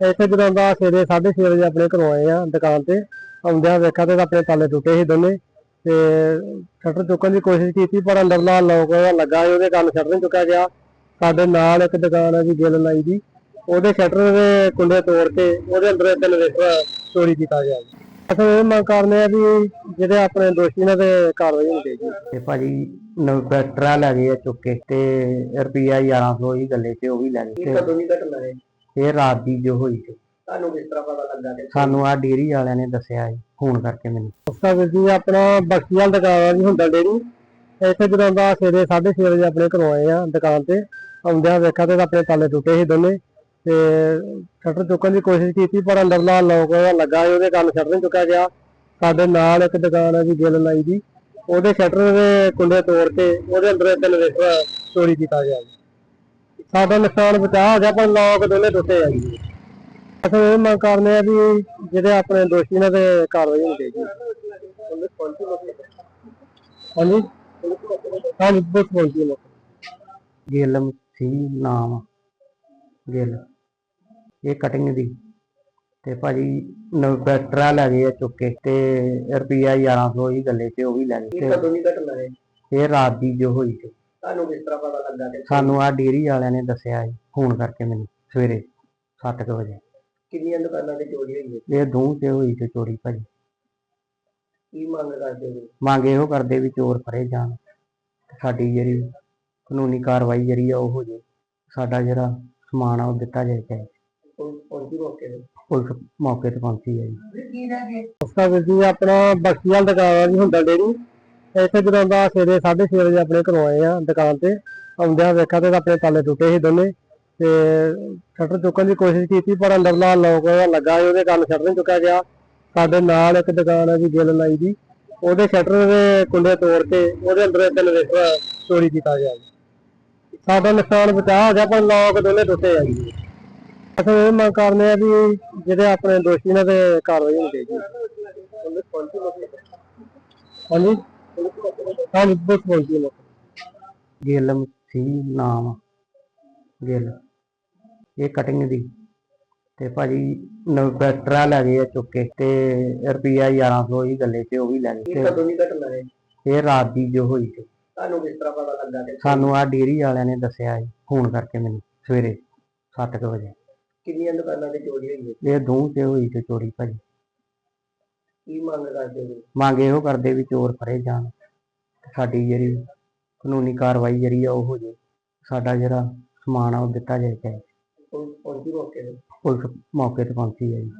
ਇੱਥੇ ਜਦੋਂ ਦਾ ਸਵੇਰੇ 6:30 ਵਜੇ ਆਪਣੇ ਘਰੋਂ ਆਏ ਆ ਦੁਕਾਨ ਤੇ ਆਉਂਦਿਆਂ ਵੇਖਿਆ ਤੇ ਆਪਣੇ ਤਾਲੇ ਟੁੱਟੇ ਸੀ ਦੋਨੇ ਤੇ ਸ਼ਟਰ ਚੁੱਕਣ ਦੀ ਕੋਸ਼ਿਸ਼ ਕੀਤੀ ਪਰ ਅੰਦਰਲਾ ਲੋਕ ਲੱਗਾ ਉਹਦੇ ਕਾਰਨ ਸ਼ਟਰ ਨਹੀਂ ਚੁੱਕਿਆ ਗਿਆ। ਸਾਡੇ ਨਾਲ ਇੱਕ ਦੁਕਾਨ ਹੈ ਜੀ ਗਿੱਲ ਲਾਈ ਦੀ ਉਹਦੇ ਸ਼ਟਰ ਦੇ ਕੁੰਡੇ ਤੋੜ ਕੇ ਉਹਦੇ ਅੰਦਰ ਇਨਵੇਟਰ ਚੋਰੀ ਕੀਤਾ ਗਿਆ ਅਸੀਂ ਇਹ ਮੰਗ ਕਰਨੇ ਆ ਵੀ ਜਿਹੜੇ ਆਪਣੇ ਦੋਸ਼ੀ ਨੇ ਤੇ ਕਾਰਵਾਈ ਹੋਣੀ ਚਾਹੀਦੀ ਤੇ ਭਾਜੀ ਇਨਵਰਟਰ ਲੈ ਗਏ ਚੁੱਕ ਕੇ ਤੇ ਰੁਪਿਆ 1100 ਹੀ ਗੱਲੇ 'ਚ ਉਹ ਵੀ ਲੈ ਗਏ। ਤੇ ਦੀ ਘਟਨਾ ਹੈ? ਇਹ ਰਾਤ ਦੀ ਜੋ ਹੋਈ ਸੀ। ਤੁਹਾਨੂੰ ਕਿਸ ਤਰ੍ਹਾਂ ਪਤਾ ਲੱਗਾ ਕਿ ਸਾਨੂੰ ਆ ਡੇਰੀ ਵਾਲਿਆਂ ਨੇ ਦੱਸਿਆ ਜੀ ਫੋਨ ਕਰਕੇ ਮੈਨੂੰ। ਵੀਰ ਜੀ ਆਪਣਾ ਬਖਸ਼ੀਵਾਲ ਦੁਕਾਨ ਆ ਜੀ ਹੁੰਦਾ ਡੇਰੀ ਇੱਥੇ ਜਦੋਂ ਦਾ ਸਵੇਰੇ 6:30 ਵਜੇ ਆਪਣੇ ਘਰੋਂ ਆਏ ਆ ਦੁਕਾਨ ਤੇ ਆਉਂਦਿਆਂ ਵੇਖਿਆ ਤੇ ਆਪਣੇ ਤਾਲੇ ਟੁੱਟੇ ਸੀ ਦੋਨੇ। ਤੇ ਸ਼ਟਰ ਚੁੱਕਣ ਦੀ ਕੋਸ਼ਿਸ਼ ਕੀਤੀ ਪਰ ਅੰਦਰਲਾ ਲੋਕ ਲੱਗਾ ਉਹਦੇ ਕਾਰਨ ਸ਼ਟਰ ਨਹੀਂ ਚੁੱਕਿਆ ਗਿਆ। ਸਾਡੇ ਨਾਲ ਇੱਕ ਦੁਕਾਨ ਹੈ ਜੀ ਗਿੱਲ ਲਾਈ ਦੀ। ਉਹਦੇ ਸ਼ਟਰ ਦੇ ਕੁੰਡੇ ਤੋੜ ਕੇ ਉਹਦੇ ਅੰਦਰ ਇੱਕ ਇਨਵੇਟਰ ਚੋਰੀ ਕੀਤਾ ਗਿਆ ਜੀ। ਸਾਡਾ ਨੁਕਸਾਨ ਬਚਾ ਹੋ ਗਿਆ ਪਰ ਲੋਕ ਦੋਨੇ ਟੁੱਟੇ ਆ ਜੀ। ਅਸੀਂ ਇਹ ਮੰਗ ਕਰਨੇ ਆ ਵੀ ਜਿਹੜੇ ਆਪਣੇ ਦੋਸ਼ੀ ਨੇ ਤੇ ਕਾਰਵਾਈ ਹੋਣੀ ਚਾਹੀਦੀ ਹਾਂਜੀ? ਹਾਂਜੀ ਬਹੁਤ ਪਹੁੰਚੀ ਲੋਕ ਗਿੱਲ ਸੀ ਨਾਮ ਗਿੱਲ। ਇਹ ਕਟਿੰਗ ਦੀ। ਤੇ ਭਾਜੀ ਇਨਵਰਟਰ ਲੈ ਗਏ ਆ ਚੁੱਕ ਕੇ ਤੇ ਰੁਪਿਆ 1100 ਹੀ ਗੱਲੇ 'ਚ ਉਹ ਵੀ ਲੈ ਗਏ। ਤੇ ਇਹ ਰਾਤ ਦੀ ਜੋ ਹੋਈ ਸੀ। ਤੁਹਾਨੂੰ ਕਿਸ ਤਰ੍ਹਾਂ ਪਤਾ ਲੱਗਾ ਕਿ ਸਾਨੂੰ ਆ ਡੇਰੀ ਵਾਲਿਆਂ ਨੇ ਦੱਸਿਆ ਜੀ ਫੋਨ ਕਰਕੇ ਮੈਨੂੰ ਸਵੇਰੇ 7 ਵਜੇ। ਕਿੰਨੀਆਂ ਦੁਕਾਨਾਂ ਤੇ ਚੋਰੀ ਹੋਈ ਹੈ ਇਹ ਦੂੰ ਤੇ ਹੋਈ ਤੇ ਚੋਰੀ ਭਾਜੀ। ਕੀ ਮੰਗ ਕਰਦੇ ਹੋ? ਮੰਗ ਇਹੋ ਕਰਦੇ ਵੀ ਚੋਰ ਫੜੇ ਜਾਣ। ਤੇ ਸਾਡੀ ਜਿਹੜੀ ਕਾਨੂੰਨੀ ਕਾਰਵਾਈ ਜਿਹੜੀ ਆ ਉਹ ਹੋ ਜੇ। ਸਾਡਾ ਜਿਹੜਾ ਸਮਾਨ ਆ ਉਹ ਦਿੱਤਾ ਜਾਏ ਚਾਹੇ। ਪਹੁੰਚੀ ਮੌਕੇ ਤੇ? ਪੁਲਿਸ ਮੌਕੇ ਤੇ ਪਹੁੰਚੀ ਹੈ ਜੀ। ਉਸਦਾ ਵੀਰ ਜੀ ਆਪਣਾ ਬਖਸ਼ੀਵਾਲ ਦੁਕਾਨ ਆ ਜੀ ਹੁੰਦਾ ਡੇਰੀ ਇੱਥੇ ਜਦੋਂ ਦਾ ਸਵੇਰੇ 6:30 ਵਜੇ ਆਪਣੇ ਘਰੋਂ ਆਏ ਆ ਦੁਕਾਨ ਤੇ, ਆਉਂਦਿਆਂ ਵੇਖਿਆ ਤੇ ਆਪਣੇ ਤਾਲੇ ਟੁੱਟੇ ਸੀ ਦੋਨੇ ਤੇ ਸ਼ਟਰ ਚੁੱਕਣ ਦੀ ਕੋਸ਼ਿਸ਼ ਕੀਤੀ, ਪਰ ਅੰਦਰਲਾ ਲੋਕ ਲੱਗਾ ਸੀ, ਉਹਦੇ ਕਾਰਨ ਸ਼ਟਰ ਨਹੀਂ ਚੁੱਕਿਆ ਗਿਆ। ਸਾਡੇ ਨਾਲ ਇੱਕ ਦੁਕਾਨ ਹੈ ਜੀ, ਗਿੱਲ ਲਾਈ ਦੀ, ਉਹਦੇ ਸ਼ਟਰ ਦੇ ਕੁੰਡੇ ਤੋੜ ਕੇ ਉਹਦੇ ਅੰਦਰ ਇੱਕ ਇਨਵੇਟਰ ਚੋਰੀ ਕੀਤਾ ਗਿਆ ਜੀ। ਸਾਡਾ ਨੁਕਸਾਨ ਬਚਾ ਹੋ ਗਿਆ, ਪਰ ਲੋਕ ਦੋਨੇ ਟੁੱਟੇ ਆ ਜੀ। ਅਸੀਂ ਇਹ ਮੰਗ ਕਰਦੇ ਆ ਵੀ ਜਿਹੜੇ ਆਪਣੇ ਦੋਸ਼ੀ ਨੇ ਤੇ ਕਾਰਵਾਈ ਹੋਣੀ ਚਾਹੀਦੀ ਹਾਂਜੀ? ਹਾਂਜੀ ਬਹੁਤ ਪਹੁੰਚੀ ਲੋਕ ਗਿੱਲ ਸੀ ਨਾਮ ਗਿੱਲ। ਇਹ ਕਟਿੰਗ ਦੀ। ਤੇ ਭਾਜੀ ਇਨਵਰਟਰ ਲੈ ਗਏ ਆ ਚੁੱਕ ਕੇ ਤੇ ਰੁਪਿਆ 1100 ਹੀ ਗੱਲੇ 'ਚ ਉਹ ਵੀ ਲੈ ਗਏ। ਤੇ ਦੀ ਘਟਨਾ ਹੈ? ਇਹ ਰਾਤ ਦੀ ਜੋ ਹੋਈ ਸੀ। ਤੁਹਾਨੂੰ ਕਿਸ ਤਰ੍ਹਾਂ ਪਤਾ ਲੱਗਾ ਕਿ ਸਾਨੂੰ ਆ ਡੇਰੀ ਵਾਲਿਆਂ ਨੇ ਦੱਸਿਆ ਜੀ ਫੋਨ ਕਰਕੇ ਮੈਨੂੰ ਸਵੇਰੇ 7 ਵਜੇ। ਕਿੰਨੀਆਂ ਦੁਕਾਨਾਂ ਤੇ ਚੋਰੀ ਹੋਈ ਹੈ? ਇਹ ਦੂੰ ਤੇ ਹੋਈ ਤੇ ਚੋਰੀ ਭਾਜੀ। ਕੀ ਮੰਗ ਕਰਦੇ ਹੋ ਮੰਗ ਇਹੋ ਕਰਦੇ ਵੀ ਚੋਰ ਫੜੇ ਜਾਣ। ਤੇ ਸਾਡੀ ਜਿਹੜੀ ਕਾਨੂੰਨੀ ਕਾਰਵਾਈ ਜਿਹੜੀ ਆ ਉਹ ਹੋ ਜੇ। ਸਾਡਾ ਜਿਹੜਾ ਸਮਾਨ ਆ ਉਹ ਦਿੱਤਾ ਜਾਏ ਚਾਹੇ। ਪਹੁੰਚੀ ਮੌਕੇ ਤੇ? ਪੁਲਿਸ ਮੌਕੇ ਤੇ ਪਹੁੰਚੀ ਹੈ ਜੀ।